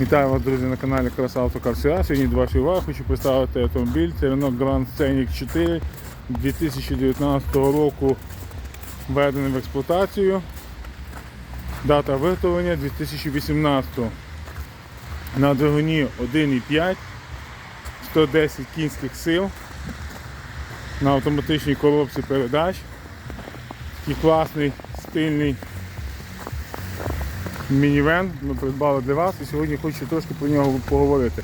Вітаю вас, друзі, на каналі Краса Автокар СА. Сьогодні до вашої уваги хочу представити автомобіль. Це Grand Scenic 4 2019 року введений в експлуатацію. Дата виготовлення 2018 на двигуні 1,5, 110 кінських сил, на автоматичній коробці передач. Такий класний, стильний мінівен ми придбали для вас і сьогодні хочу трошки про нього поговорити.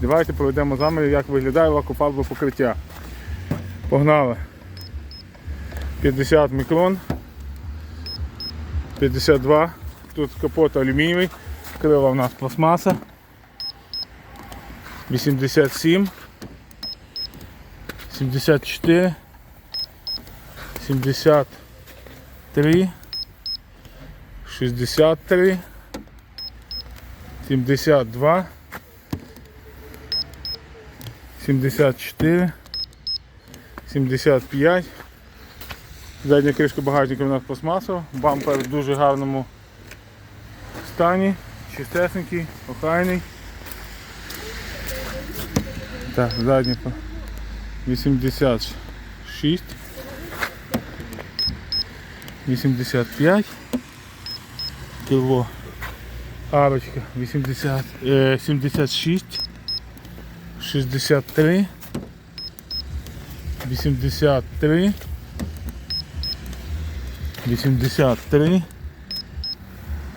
Давайте проведемо з вами, як виглядає лакофарбове покриття. Погнали. 50 мікрон, 52, тут капот алюмінієвий, крила в нас пластмаса, 87, 74, 73, 63, 72, 74, 75. Задня кришка багажника у нас пластмасова, бампер в дуже гарному стані, чистесенький, охайний. Так, задня по 86, 85 кіло. Арочка 80, е, 76 63 83 83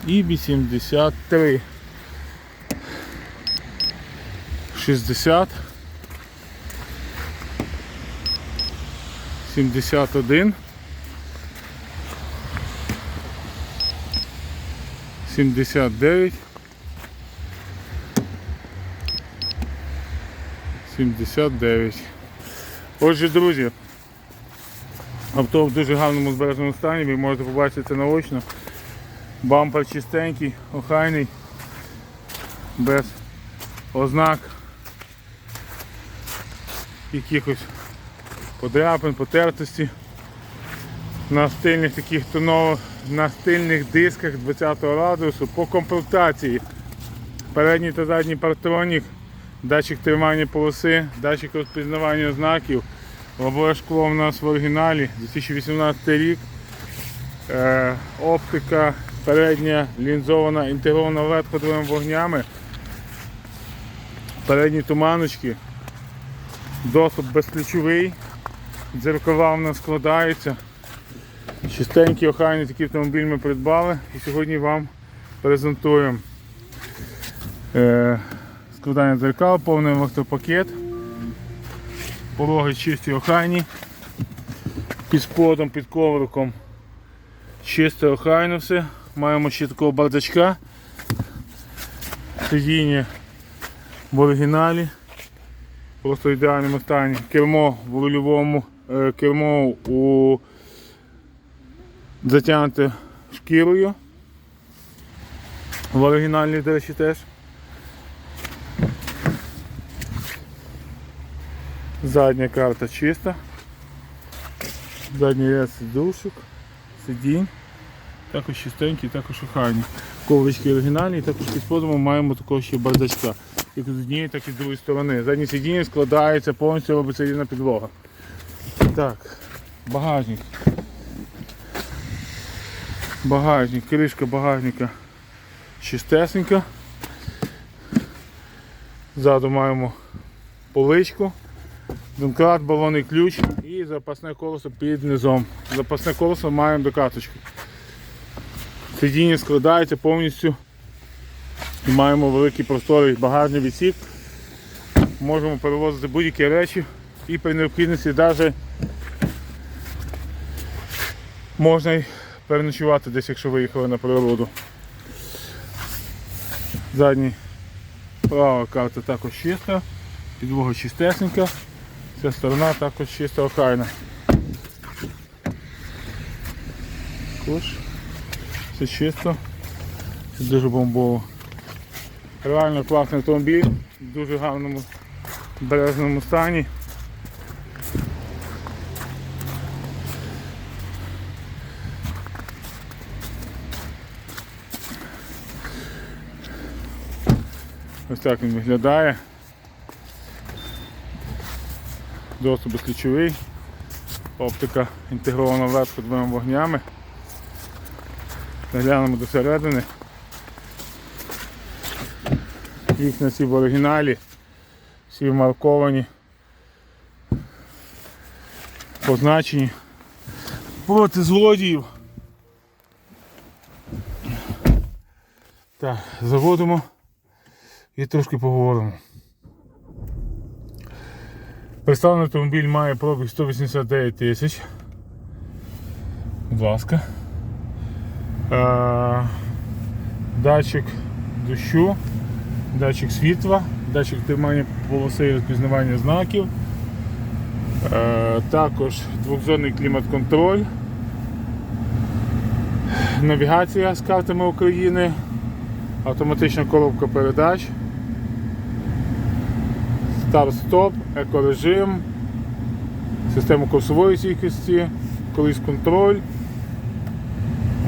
і 83 60 71 79 79 Отже, друзі, авто в дуже гарному збереженому стані, ви можете побачити це наочно. Бампер чистенький, охайний, без ознак якихось подряпин, потертості на стильних таких тонових, на стильних дисках 20 радусу по комплектації. Передній та задній партронік, датчик тримання полоси, датчик розпізнавання знаків. Лобове шкло у нас в оригіналі 2018 рік. Е, оптика передня лінзована, інтегрована led ходовими вогнями. Передні туманочки. Доступ безключовий. Дзеркала у нас складаються. Чистенький охайний такий автомобіль ми придбали і сьогодні вам презентуємо. Е, складання дзеркал, повний електропакет, пороги чисті охайні, під сподом, під ковриком. Чисте охайно все. Маємо ще такого бардачка, сидіння в оригіналі, просто в ідеальному стані, кермо в рульовому, е, кермо у затягнуте шкірою. В оригінальній, до речі, теж. Задня карта чиста. Задній ряд сидушок, сидінь. Також чистенький, також охайні. Коврички оригінальні, також під сподом маємо такого ще бардачка. Як з однієї, так і з другої сторони. Заднє сидіння складається, повністю робиться рівна підлога. Так, багажник. Багажник, кришка багажника чистесенька. Ззаду маємо поличку, домкрат, балонний ключ і запасне колесо під низом. Запасне колесо маємо до каточки. Сидіння складається повністю. І маємо великий просторий багажний відсік. Можемо перевозити будь-які речі і при необхідності навіть можна переночувати десь, якщо виїхали на природу. Задній права карта також чиста, підлога чистесенька, ця сторона також чиста охайна. Також все чисто, це дуже бомбово. Реально класний автомобіль, в дуже гарному бережному стані. Так він виглядає. Доступ безключовий. Оптика інтегрована вверху двома вогнями. Заглянемо до середини. Вікна всі в оригіналі, всі марковані, позначені. Проти злодіїв. Так, заводимо і трошки поговоримо. Представлений автомобіль має пробіг 189 тисяч. Будь ласка. Е, датчик дощу, датчик світла, датчик тримання полоси і розпізнавання знаків. Е, також двохзонний клімат-контроль. Навігація з картами України, автоматична коробка передач, старт-стоп, екорежим, система курсової стійкості, колись контроль,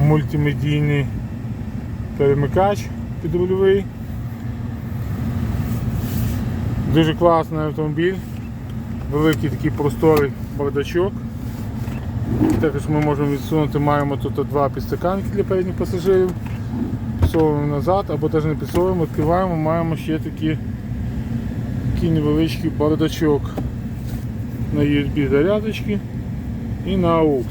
мультимедійний перемикач підрульовий. Дуже класний автомобіль, великий такий просторий бардачок. Також ми можемо відсунути, маємо тут два підстаканки для передніх пасажирів. Підсовуємо назад або навіть не підсовуємо, відкриваємо, маємо ще такі, такий невеличкий бардачок на USB зарядочки і на AUX.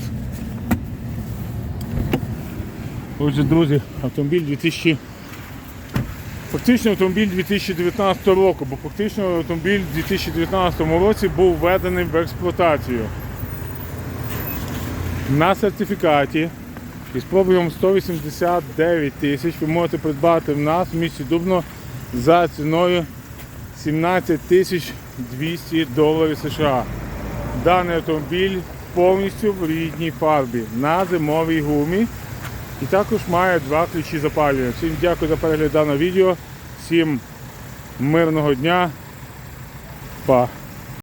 Отже, друзі, автомобіль 2000 Фактично автомобіль 2019 року, бо фактично автомобіль у 2019 році був введений в експлуатацію. На сертифікаті із пробігом 189 тисяч ви можете придбати в нас в місті Дубно за ціною 17 тисяч 200 доларів США. Даний автомобіль повністю в рідній фарбі на зимовій гумі. І також має два ключі запалювання. Всім дякую за перегляд даного відео. Всім мирного дня. Па.